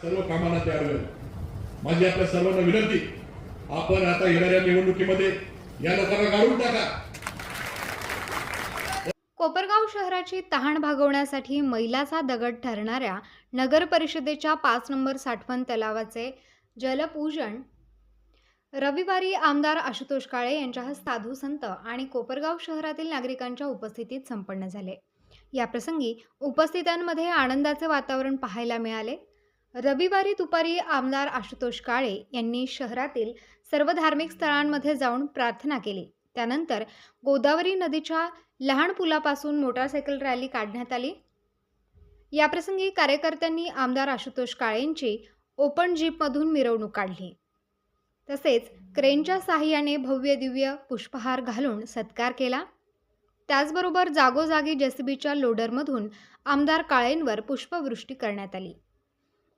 सर्व कामांना तयार होईल माझी आपल्या सर्वांना विनंती आपण आता येणाऱ्या निवडणुकीमध्ये या लोकांना काढून टाका. कोपरगाव शहराची तहान भागवण्यासाठी मैलाचा दगड ठरणाऱ्या नगर परिषदेच्या पाच नंबर साठवण तलावाचे जलपूजन रविवारी आमदार आशुतोष काळे यांच्या साधू संत आणि कोपरगाव शहरातील नागरिकांच्या उपस्थितीत संपन्न झाले. याप्रसंगी उपस्थितांमध्ये आनंदाचे वातावरण पाहायला मिळाले. रविवारी दुपारी आमदार आशुतोष काळे यांनी शहरातील सर्व धार्मिक स्थळांमध्ये जाऊन प्रार्थना केली. त्यानंतर गोदावरी नदीच्या लहान पुलापासून मोटारसायकल रॅली काढण्यात आली. याप्रसंगी कार्यकर्त्यांनी आमदार आशुतोष काळेंची ओपन जीपमधून मिरवणूक काढली. तसेच क्रेनच्या सहाय्याने भव्य दिव्य पुष्पहार घालून सत्कार केला. त्याचबरोबर जागोजागी जेसीबीच्या लोडरमधून आमदार काळेंवर पुष्पवृष्टी करण्यात आली.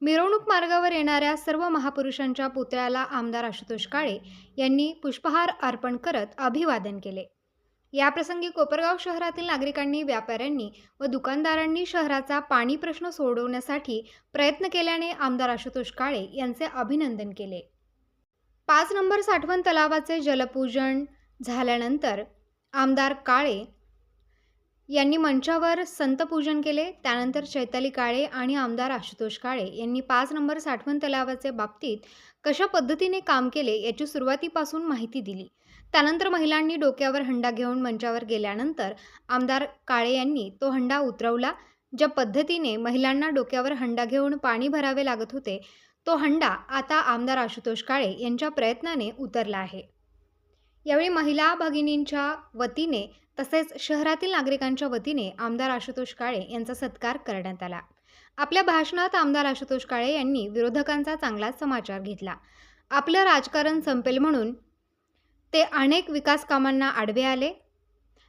मिरवणूक मार्गावर येणाऱ्या सर्व महापुरुषांच्या पुतळ्याला आमदार आशुतोष काळे यांनी पुष्पहार अर्पण करत अभिवादन केले. याप्रसंगी कोपरगाव शहरातील नागरिकांनी व्यापाऱ्यांनी व दुकानदारांनी शहराचा पाणी प्रश्न सोडवण्यासाठी प्रयत्न केल्याने आमदार आशुतोष काळे यांचे अभिनंदन केले. पाच नंबर साठवण तलावाचे जलपूजन झाल्यानंतर आमदार काळे यांनी मंचावर संतपूजन केले. त्यानंतर चैताली काळे आणि आमदार आशुतोष काळे यांनी पाच नंबर साठवण तलावाचे बाबतीत कशा पद्धतीने काम केले याची सुरुवातीपासून माहिती दिली. त्यानंतर महिलांनी डोक्यावर हंडा घेऊन मंचावर गेल्यानंतर आमदार काळे यांनी तो हंडा उतरवला. ज्या पद्धतीने महिलांना डोक्यावर हंडा घेऊन पाणी भरावे लागत होते तो हंडा आता आमदार आशुतोष काळे यांच्या प्रयत्नाने उतरला आहे. यावेळी महिला भगिनींच्या वतीने तसेच शहरातील नागरिकांच्या वतीने आमदार आशुतोष काळे यांचा सत्कार करण्यात आला. आपल्या भाषणात आमदार आशुतोष काळे यांनी विरोधकांचा चांगलाच समाचार घेतला. आपलं राजकारण संपेल म्हणून ते अनेक विकास कामांना आडवे आले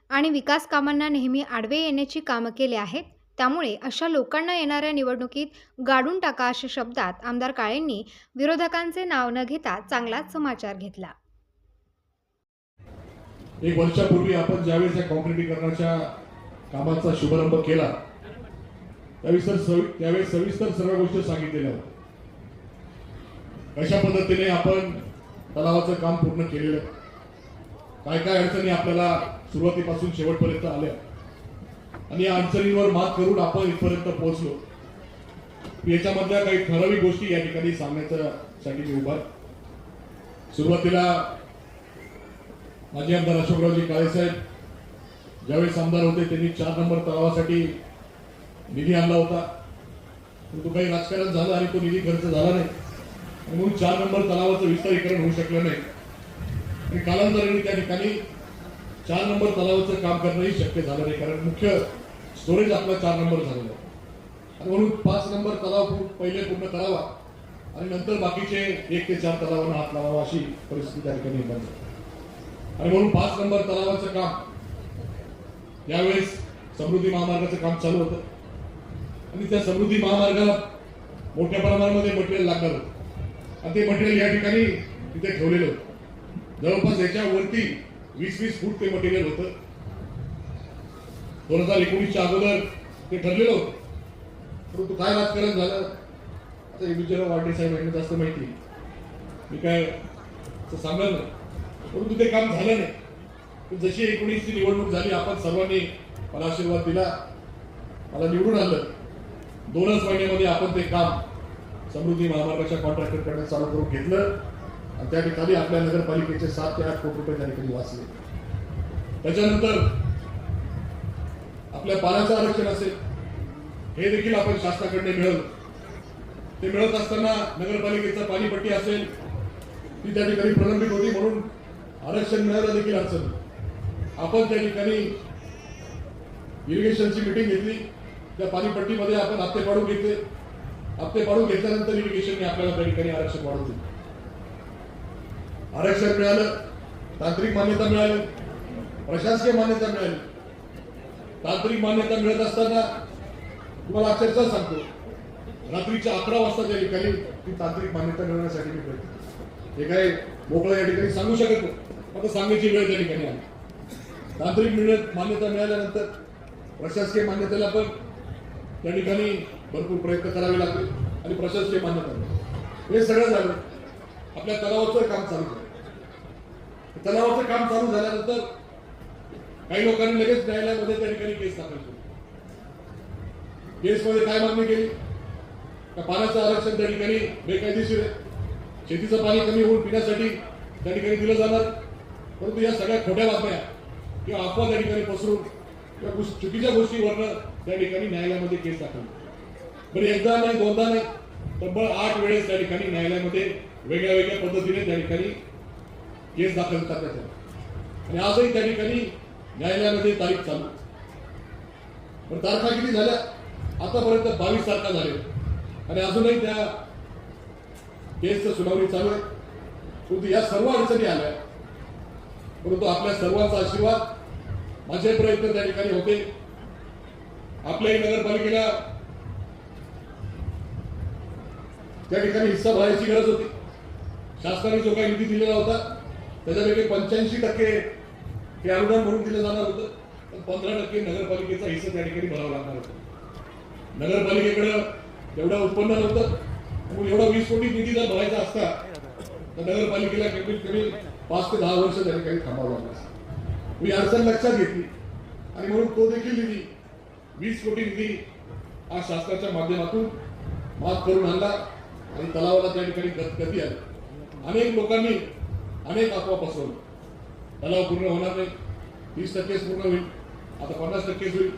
आणि विकास कामांना नेहमी आडवे येण्याची कामं केली आहेत. त्यामुळे अशा लोकांना येणाऱ्या निवडणुकीत गाडून टाका अशा शब्दात आमदार काळेंनी विरोधकांचे नाव न घेता चांगलाच समाचार घेतला. एक वर्षापूर्वी आपण ज्यावेळेस या कॉन्क्रिटीकरणाच्या कामाचा शुभारंभ केला त्यावेळेस तर सवि- त्यावेळेस सविस्तर सर्व गोष्टी सांगितलेल्या होत्या. कशा पद्धतीने आपण तलावाचं काम पूर्ण केलेलं काय काय अडचणी आपल्याला सुरुवातीपासून शेवटपर्यंत आल्या? आणि या अडचणींवर मात करून आपण इथपर्यंत पोहोचलो. याच्यामधल्या काही ठराविक गोष्टी या ठिकाणी सांगण्यासाठी मी उभा सुरुवातीला माजी आमदार अशोकरावजी काळेसाहेब ज्यावेळेस आमदार होते त्यांनी चार नंबर तलावासाठी निधी आणला होता. परंतु काही राजकारण झालं आणि तो निधी खर्च झाला नाही. म्हणून चार नंबर तलावाचं विस्तारीकरण होऊ शकलं नाही. आणि कालांतराने त्या ठिकाणी चार नंबर तलावाचं काम करणंही शक्य झालं नाही कारण मुख्य स्टोरेज आपला चार नंबर झालेला आहे आणि म्हणून पाच नंबर तलाव पहिले पूर्ण करावा आणि नंतर बाकीचे एक ते चार तलावांना हात लावावा अशी परिस्थिती त्या ठिकाणी निर्माण झाली. आणि म्हणून पाच नंबर तलावाचं काम. यावेळेस समृद्धी महामार्गाचं काम चालू होतं. आणि त्या समृद्धी महामार्गाला मोठ्या प्रमाणामध्ये मटेरियल लागणार होतं. आणि ते मटेरियल या ठिकाणी तिथे ठेवलेलं होतं. जवळपास याच्यावरती वीस वीस फूट ते मटेरियल होतं. दोन हजार एकोणीसच्या अगोदर ते ठरलेलं होतं. परंतु काय राजकारण झालं? आता हे विजयराव साहेब यांना जास्त माहिती मी काय असं सांगणार नाही. परंतु ते काम झालं नाही जशी एकोणीसची निवडणूक झाली आपण सर्वांनी मला आशीर्वाद दिला. मला निवडून आलं दोनच महिन्यामध्ये आपण ते काम समृद्धी महामार्गाच्या कॉन्ट्रॅक्टरकडे चालू करून घेतलं. आणि त्या ठिकाणी आपल्या नगरपालिकेचे सात ते आठ कोटी रुपये त्या ठिकाणी वाचले. त्याच्यानंतर आपल्या पाण्याचं आरक्षण असेल हे देखील आपण शासनाकडे मिळवलं. ते मिळत असताना नगरपालिकेचं पाणीपट्टी असेल ती त्या ठिकाणी प्रलंबित होती म्हणून आरक्षण मिळायला देखील अडचण. आपण त्या ठिकाणी इरिगेशनची मिटिंग घेतली. त्या पाणीपट्टीमध्ये आपण हप्ते पाडून घेतले. हप्ते पाडून घेतल्यानंतर इरिगेशनने आपल्याला त्या ठिकाणी आरक्षण वाढवून दिलं. आरक्षण मिळालं तांत्रिक मान्यता मिळाली प्रशासकीय मान्यता मिळाली. तांत्रिक मान्यता मिळत असताना तुम्हाला अक्षरशः सांगतो रात्रीच्या अकरा वाजता त्या ठिकाणी ती तांत्रिक मान्यता मिळवण्यासाठी मी प्रयत्न हे काय मोकळा या ठिकाणी सांगू शकत नाही. आता सांगण्याची वेळ त्या ठिकाणी आली तांत्रिक मिळत मान्यता मिळाल्यानंतर प्रशासकीय मान्यतेला पण त्या ठिकाणी भरपूर प्रयत्न करावे लागले आणि प्रशासकीय मान्यता मिळाली. हे सगळं झालं. आपल्या तलावाचं काम चालू झालं. तलावाचं काम चालू झाल्यानंतर काही लोकांनी लगेच न्यायालयामध्ये त्या ठिकाणी केस दाखल केली. केसमध्ये काय मागणी केली? का पाण्याचं आरक्षण त्या ठिकाणी बेकायदेशीर आहे? शेतीचं पाणी कमी होऊन पिण्यासाठी त्या ठिकाणी दिलं जाणार. परंतु या सगळ्या खोट्या बातम्या किंवा अफवा त्या ठिकाणी पसरून किंवा चुकीच्या गोष्टीवरनं त्या ठिकाणी न्यायालयामध्ये केस दाखल. बरं एकदा नाही दोनदा नाही तब्बल आठ वेळेस त्या ठिकाणी न्यायालयामध्ये वेगळ्या वेगळ्या पद्धतीने त्या ठिकाणी केस दाखल करण्यात आले. आणि आजही त्या ठिकाणी न्यायालयामध्ये तारीख चालू. पण तारखा किती झाल्या? आतापर्यंत बावीस तारखा झाल्या आणि अजूनही त्या केसचं सुनावणी चालू आहे. परंतु या सर्व अडचणी आल्या परंतु आपल्या सर्वांचा आशीर्वाद माझे प्रयत्न त्या ठिकाणी होते. आपल्याही नगरपालिकेला त्या ठिकाणी हिस्सा भरायची गरज होती. शासनाने जो काही निधी दिलेला होता त्याच्यापैकी पंच्याऐंशी टक्के हे अनुदान म्हणून दिलं जाणार होतं. पण पंधरा टक्के नगरपालिकेचा हिस्सा त्या ठिकाणी भरावा लागणार होता. नगरपालिकेकडं तेवढं उत्पन्न नव्हतं. एवढा वीस कोटी निधी जर भरायचा असता तर नगरपालिकेला कमीत कमी पाच ते दहा वर्ष त्यांनी काही थांबावं लागलं मी अडचण लक्षात घेतली. आणि म्हणून तो देखील निधी वीस कोटी निधी आज शासनाच्या माध्यमातून माफ करून आणला आणि तलावाला त्या ठिकाणी गती आली. अनेक लोकांनी अनेक अफवा पसरवल्या तलाव पूर्ण होणार नाही. तीस टक्केच पूर्ण होईल. आता पन्नास टक्केच होईल.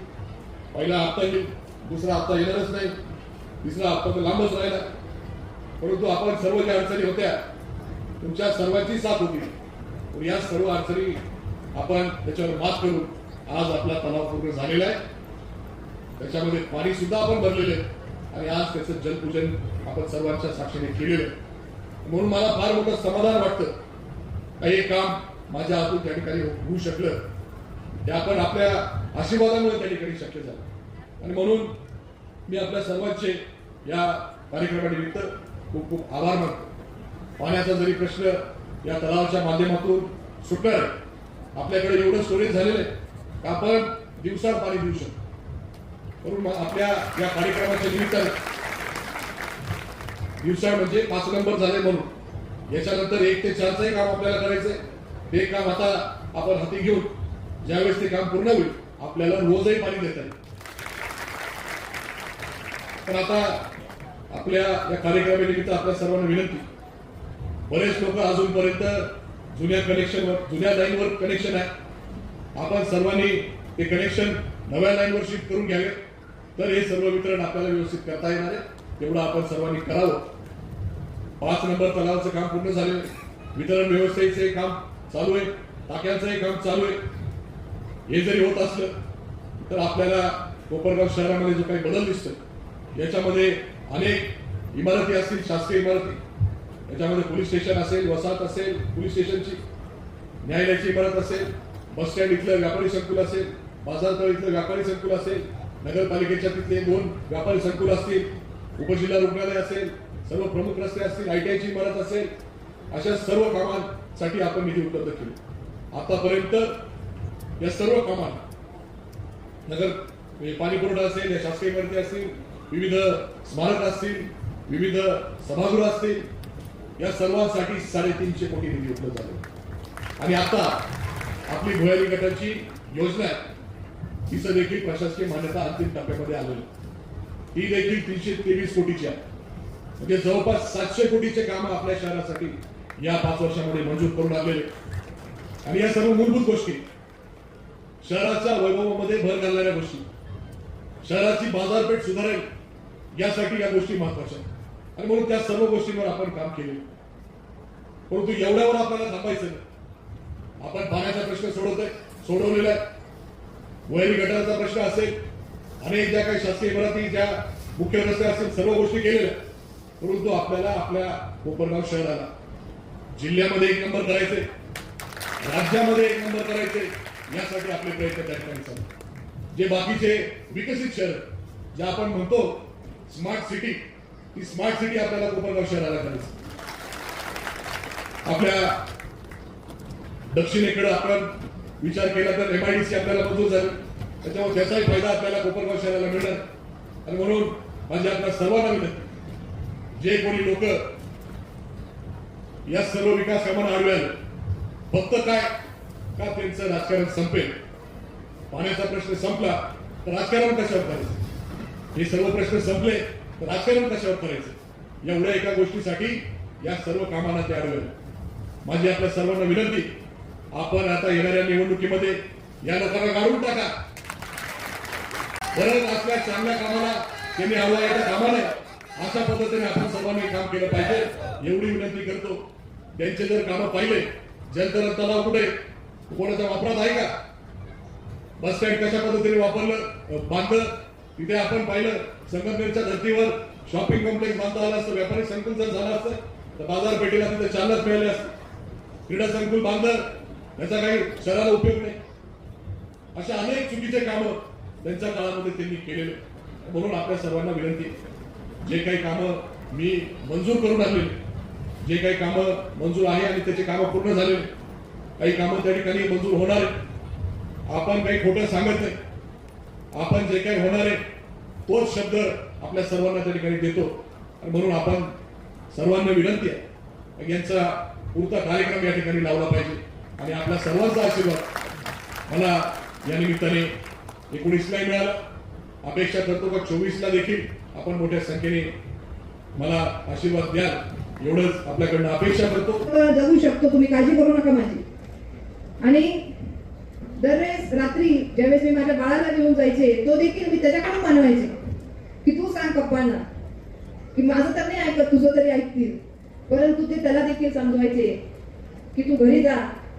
पहिला हप्ता येईल. दुसरा हप्ता येणारच नाही. तिसरा हप्ता तर लांबच राहिला. परंतु आपण सर्व ज्या अडचणी होत्या तुमच्या सर्वांची साथ होती. पण या सर्व अडचणी आपण त्याच्यावर मात करून आज आपला तलाव पूर्ण झालेला आहे. त्याच्यामध्ये पाणी सुद्धा आपण भरलेलं आहे. आणि आज त्याचं जलपूजन आपण सर्वांच्या साक्षीने केलेलं आहे. म्हणून मला फार मोठं समाधान वाटतं. काही काम माझ्या हातून त्या ठिकाणी होऊ शकलं ते आपण आपल्या आशीर्वादामुळे त्या ठिकाणी शक्य झालं. आणि म्हणून मी आपल्या सर्वांचे या कार्यक्रमानिमित्त खूप खूप आभार मानतो. पाण्याचा जरी प्रश्न या तलावाच्या माध्यमातून सुटणार आपल्याकडे एवढं स्टोरेज झालेलं आहे का आपण दिवसात पाणी देऊ शकतो? म्हणून मग आपल्या या कार्यक्रमाच्या निमित्तानं दिवसा म्हणजे पाच नंबर झाले म्हणून. याच्यानंतर एक ते चारचंही काम आपल्याला करायचंय ते काम आता आपण हाती घेऊन ज्यावेळेस ते काम पूर्ण होईल आपल्याला रोजही पाणी देता येईल. पण आता आपल्या या कार्यक्रमानिमित्त आपल्या सर्वांना विनंती. बरेच लोक अजूनपर्यंत जुन्या कनेक्शनवर जुन्या लाईनवर कनेक्शन आहे. आपण सर्वांनी ते कनेक्शन नव्या लाईनवर शिफ्ट करून घ्यावे. तर हे सर्व वितरण आपल्याला व्यवस्थित करता येणार आहे. तेवढं आपण सर्वांनी करावं. पाच नंबर तलावाचं काम पूर्ण झाले वितरण व्यवस्थेचे काम चालू आहे. टाक्यांचंही काम चालू आहे. हे जरी होत असलं तर आपल्याला कोपरगाव शहरामध्ये जो काही बदल दिसतो याच्यामध्ये अनेक इमारती असतील शासकीय इमारती. याच्यामध्ये पोलीस स्टेशन असेल वसाहत असेल पोलीस स्टेशनची न्यायालयाची इमारत असेल बस स्टँड इथलं व्यापारी संकुल असेल बाजारतळ इथलं व्यापारी संकुल असेल नगरपालिकेच्या तिथले दोन व्यापारी संकुल असतील उपजिल्हा रुग्णालय असेल सर्व प्रमुख रस्ते असतील आयटीआयची इमारत असेल अशा सर्व कामांसाठी आपण निधी उपलब्ध केली. आतापर्यंत या सर्व कामांना नगर म्हणजे पाणी पुरवठा असेल या शासकीय इमारती असतील विविध स्मारक असतील विविध सभागृह असतील या सर्वांसाठी साडेतीनशे कोटी निधी उपलब्ध झाले. आणि आता आपली भुयारी गटाची योजना आहे तिचं देखील प्रशासकीय मान्यता अंतिम टप्प्यामध्ये आलेली ही देखील तीनशे तेवीस कोटीची आहे. म्हणजे जवळपास सातशे कोटीचे काम आपल्या शहरासाठी या पाच वर्षामध्ये मंजूर करून आलेले आणि या सर्व मूलभूत गोष्टी शहराच्या वैभवामध्ये भर घालणाऱ्या गोष्टी शहराची बाजारपेठ सुधारेल यासाठी या गोष्टी महत्त्वाच्या आहेत. आणि म्हणून त्या सर्व गोष्टींवर आपण काम केले. परंतु एवढ्यावर आपल्याला थांबायचं नाही. आपण पाण्याचा प्रश्न सोडवतोय सोडवलेला आहे. वैरी गटाराचा प्रश्न असेल अनेक ज्या काही शासकीय इमारती ज्या मुख्य रस्ते असतील सर्व गोष्टी केलेल्या परंतु आपल्याला आपल्या कोपरगाव शहराला जिल्ह्यामध्ये एक नंबर करायचे राज्यामध्ये एक नंबर करायचे यासाठी आपले प्रयत्न त्या ठिकाणी चालू जे बाकीचे विकसित शहर जे आपण म्हणतो स्मार्ट सिटी. ती स्मार्ट सिटी आपल्याला कोपरगाव शहराला करायची आपल्या दक्षिणेकडे आपण विचार केला तर एमआयडीसी आपल्याला मंजूर झाली त्याच्यामुळे त्याचाही फायदा आपल्याला कोपरगाव शहराला मिळणार आणि म्हणून माझी आपल्या सर्वांना विनंती. जे कोणी लोक या सर्व विकास कामांना आडवे फक्त काय? का त्यांचं राजकारण संपेल? पाण्याचा प्रश्न संपला तर राजकारण कशावर करायचं हे सर्व प्रश्न संपले तर राजकारण कशावर करायचं? एवढ्या एका गोष्टीसाठी या सर्व कामांना ते होईल माझी आपल्या सर्वांना विनंती आपण आता येणाऱ्या निवडणुकीमध्ये या लोकांना गाळून टाका. गरज असल्या चांगल्या कामाला त्यांनी हवा यायचं कामाने अशा पद्धतीने आपण सर्वांनी काम केलं पाहिजे एवढी विनंती करतो. त्यांचे जर कामं पाहिले जलतरण तलाव कुठे कोणाच्या वापरात आहे का? बस स्टँड कशा पद्धतीने वापरलं? बांधलं? तिथे आपण पाहिलं संगमनेरच्या धर्तीवर शॉपिंग कॉम्प्लेक्स बांधता आलं असतं व्यापारी संकुल जर झालं असतं तर बाजारपेठेला तिथे चालनाच मिळाले असते. क्रीडा संकुल बांधलं याचा काही शहराला उपयोग नाही. अशा अनेक चुकीचे कामं त्यांच्या काळामध्ये त्यांनी केलेले. म्हणून आपल्या सर्वांना विनंती जे काही कामं मी मंजूर करून आणले जे काही कामं मंजूर आहे आणि त्याचे कामं पूर्ण झाले काही कामं त्या ठिकाणी मंजूर होणार आपण काही खोटं सांगत नाही. आपण जे काही होणार आहे तोच शब्द आपल्या सर्वांना त्या ठिकाणी देतो. आणि म्हणून आपण सर्वांना विनंती आहे यांचा पुरता कार्यक्रम या ठिकाणी लावला पाहिजे. आणि आपल्या सर्वांचा आशीर्वाद मला या निमित्ताने एकोणीसलाही मिळाला. अपेक्षा करतो का चोवीसला देखील आपण मोठ्या संख्येने मला आशीर्वाद द्याल एवढंच आपल्याकडनं अपेक्षा करतो. जगू शकतो तुम्ही काळजी करू नका माझी. आणि रात्री ज्यावेळेस मी माझ्या बाळाला घेऊन जायचे तो देखील मी त्याच्याकडून मानवायचे की तू सांग पप्पांना की माझं तर नाही ऐकत तुझं तरी ऐकतील. परंतु ते त्याला देखील समजवायचे की तू घरी जा.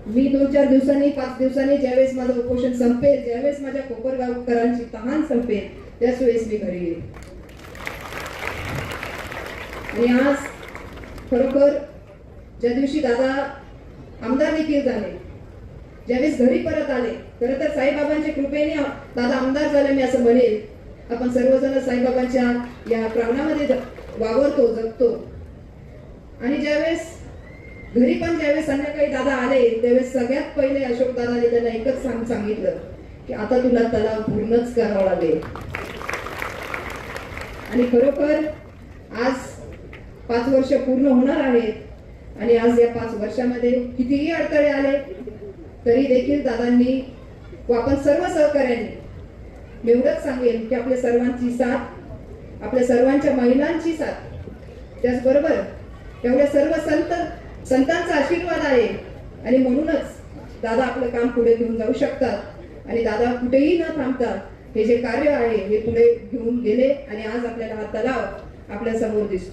मी दोन चार दिवसांनी पाच दिवसांनी ज्यावेळेस माझं उपोषण संपेल ज्यावेळेस माझ्या कोपरगावकरांची तहान संपेल त्याच वेळेस मी घरी येईल. आणि आज खरोखर ज्या दिवशी दादा आमदार देखील झाले ज्यावेळेस घरी परत आले खरं तर साईबाबांच्या कृपेने दादा आमदार झाले मी असं म्हणेल आपण सर्वजण साईबाबांच्या या प्रांगणामध्ये वावरतो जगतो. आणि ज्यावेळेस घरी पण ज्यावेळेस संध्याकाळी दादा आले त्यावेळेस सगळ्यात पहिले अशोक दादाने त्यांना एकच सांग सांगितलं की आता तुला तलाव पूर्णच करावा लागेल. आणि खरोखर आज पाच वर्ष पूर्ण होणार आहेत आणि आज या पाच वर्षामध्ये कितीही अडथळे आले तरी देखील दादांनी व आपण सर्व सहकार्यांनी एवढंच सांगेन की आपल्या सर्वांची साथ आपल्या सर्वांच्या महिलांची साथ त्याचबरोबर एवढ्या सर्व संत संतांचा आशीर्वाद आहे. आणि म्हणूनच दादा आपलं काम पुढे घेऊन जाऊ शकतात. आणि दादा कुठेही न थांबता हे जे कार्य आहे हे पुढे घेऊन गेले आणि आज आपल्याला हा तलाव आपल्यासमोर दिसतो.